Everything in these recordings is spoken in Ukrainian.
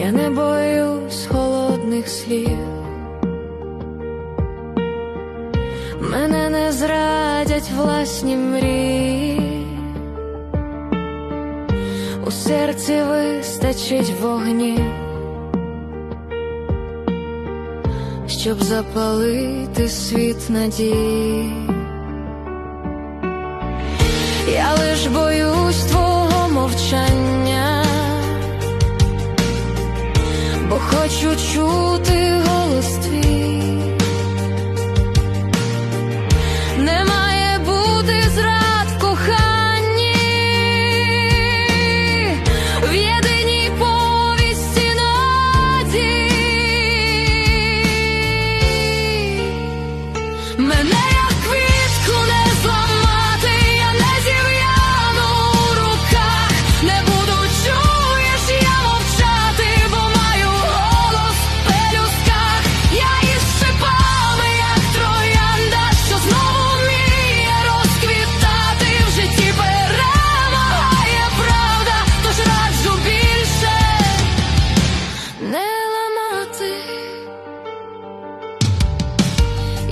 я не боюсь холодних слів. Мене не зрадять власні мрії, у серці вистачить вогнів, щоб запалити світ надії. Я лиш боюсь хочу чути голос твій. Не має бути зрад в коханні, в єдиній повісті надій. Мене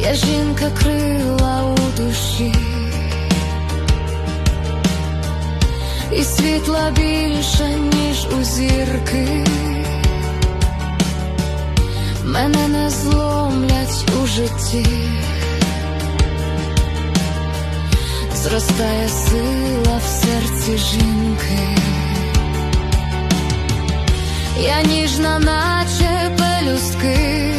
Я жінка крила у душі, і світла більше, ніж у зірки. Мене не зломлять у житті, зростає сила в серці жінки. Я ніжна, наче пелюстки